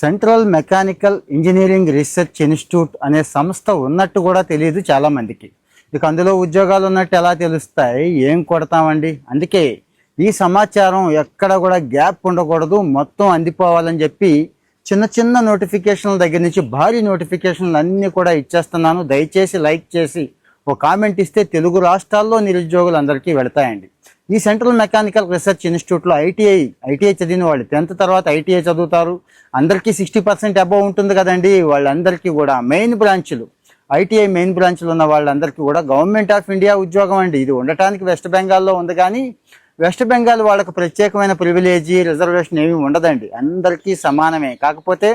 Central mechanical engineering research institute అనే సంస్థ ఉన్నట్టు కూడా తెలియదు చాలామందికి ఇక అందులో ఉద్యోగాలు ఉన్నట్టు ఎలా తెలుస్తాయి? ఏం కొడతామండి? అందుకే ఈ సమాచారం ఎక్కడ కూడా గ్యాప్ ఉండకూడదు. మొత్తం అందిపోవాలని చెప్పి చిన్న చిన్న నోటిఫికేషన్ల దగ్గర నుంచి భారీ నోటిఫికేషన్లు అన్నీ కూడా ఇచ్చేస్తున్నాను. దయచేసి లైక్ చేసి ఒక కామెంట్ ఇస్తే తెలుగు రాష్ట్రాల్లో నిరుద్యోగులు అందరికీ వెళతాయండి. ఈ సెంట్రల్ మెకానికల్ రీసెర్చ్ ఇన్స్టిట్యూట్లో ఐటీఐ ఐటీఐ చదివిన వాళ్ళు టెన్త్ తర్వాత ఐటీఐ చదువుతారు. అందరికీ సిక్స్టీ పర్సెంట్ అబవ్ ఉంటుంది కదండి. వాళ్ళందరికీ కూడా మెయిన్ బ్రాంచ్లు ఐటీఐ మెయిన్ బ్రాంచ్లు ఉన్న వాళ్ళందరికీ కూడా గవర్నమెంట్ ఆఫ్ ఇండియా ఉద్యోగం అండి. ఇది ఉండటానికి వెస్ట్ బెంగాల్లో ఉంది కానీ వెస్ట్ బెంగాల్ వాళ్ళకు ప్రత్యేకమైన ప్రివిలేజీ రిజర్వేషన్ ఏమీ ఉండదండి. అందరికీ సమానమే. కాకపోతే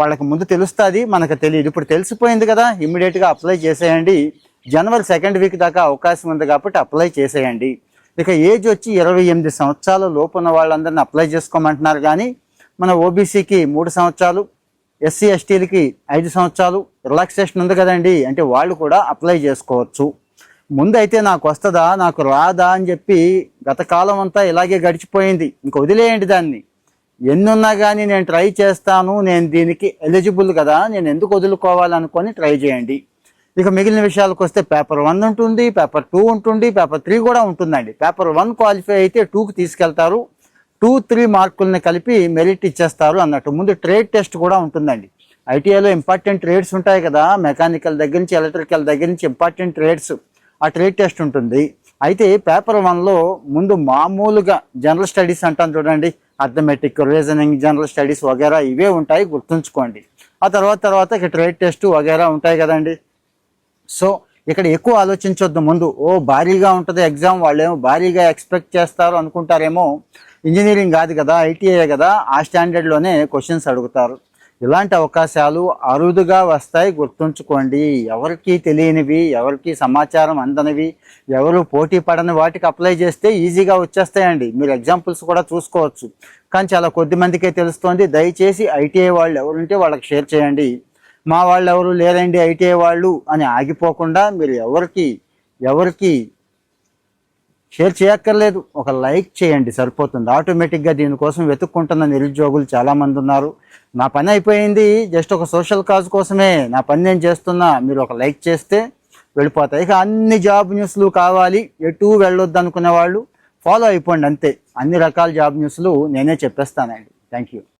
వాళ్ళకి ముందు తెలుస్తుంది మనకు తెలియదు. ఇప్పుడు తెలిసిపోయింది కదా ఇమ్మీడియట్గా అప్లై చేసేయండి. జనవరి సెకండ్ వీక్ దాకా అవకాశం ఉంది కాబట్టి అప్లై చేసేయండి. ఇక ఏజ్ వచ్చి ఇరవై ఎనిమిది సంవత్సరాల లోపు ఉన్న వాళ్ళందరినీ అప్లై చేసుకోమంటున్నారు. కానీ మన ఓబీసీకి మూడు సంవత్సరాలు ఎస్సీ ఎస్టీలకి ఐదు సంవత్సరాలు రిలాక్సేషన్ ఉంది కదండి. అంటే వాళ్ళు కూడా అప్లై చేసుకోవచ్చు. ముందైతే నాకు వస్తుందా నాకు రాదా అని చెప్పి గత కాలం అంతా ఇలాగే గడిచిపోయింది. ఇంక వదిలేయండి దాన్ని. ఎన్నున్నా కానీ నేను ట్రై చేస్తాను నేను దీనికి ఎలిజిబుల్ కదా నేను ఎందుకు వదులుకోవాలనుకొని ట్రై చేయండి. ఇక మిగిలిన విషయాలకు వస్తే పేపర్ వన్ ఉంటుంది పేపర్ టూ ఉంటుంది పేపర్ త్రీ కూడా ఉంటుందండి. పేపర్ వన్ క్వాలిఫై అయితే టూకి తీసుకెళ్తారు. టూ త్రీ మార్కుల్ని కలిపి మెరిట్ ఇచ్చేస్తారు అన్నట్టు. ముందు ట్రేడ్ టెస్ట్ కూడా ఉంటుందండి. ఐటీఐలో ఇంపార్టెంట్ ట్రేడ్స్ ఉంటాయి కదా మెకానికల్ దగ్గర నుంచి ఎలక్ట్రికల్ దగ్గర నుంచి ఇంపార్టెంట్ ట్రేడ్స్ ఆ ట్రేడ్ టెస్ట్ ఉంటుంది. అయితే పేపర్ వన్లో ముందు మామూలుగా జనరల్ స్టడీస్ అంటాం చూడండి. అథమెటిక్ రీజనింగ్ జనరల్ స్టడీస్ వగేరా ఇవే ఉంటాయి గుర్తుంచుకోండి. ఆ తర్వాత తర్వాత ఇక ట్రేడ్ టెస్ట్ వగేరా ఉంటాయి కదండి. సో ఇక్కడ ఎక్కువ ఆలోచించొద్దు. ముందు ఓ భారీగా ఉంటుంది ఎగ్జామ్ వాళ్ళేమో భారీగా ఎక్స్పెక్ట్ చేస్తారు అనుకుంటారేమో. ఇంజనీరింగ్ కాదు కదా ఐటీఐ కదా ఆ స్టాండర్డ్లోనే క్వశ్చన్స్ అడుగుతారు. ఇలాంటి అవకాశాలు అరుదుగా వస్తాయి గుర్తుంచుకోండి. ఎవరికి తెలియనివి ఎవరికి సమాచారం అందనివి ఎవరు పోటీ పడని వాటికి అప్లై చేస్తే ఈజీగా వచ్చేస్తాయండి. మీరు ఎగ్జాంపుల్స్ కూడా చూసుకోవచ్చు. కానీ చాలా కొద్ది మందికే తెలుస్తోంది. దయచేసి ఐటీఐ వాళ్ళు ఎవరుంటే వాళ్ళకి షేర్ చేయండి. మా వాళ్ళు ఎవరు లేరండి ఐటీఐ వాళ్ళు అని ఆగిపోకుండా మీరు ఎవరికి ఎవరికి షేర్ చేయక్కర్లేదు. ఒక లైక్ చేయండి సరిపోతుంది. ఆటోమేటిక్గా దీనికోసం వెతుక్కుంటున్న నిరుద్యోగులు చాలామంది ఉన్నారు. నా పని అయిపోయింది జస్ట్ ఒక సోషల్ కాజ్ కోసమే నా పని నేను చేస్తున్నా మీరు ఒక లైక్ చేస్తే వెళ్ళిపోతాయి. ఇక అన్ని జాబ్ న్యూస్లు కావాలి ఎటు వెళ్ళొద్దు అనుకునే వాళ్ళు ఫాలో అయిపోండి అంతే. అన్ని రకాల జాబ్ న్యూస్లు నేనే చెప్పేస్తానండి. Thank you.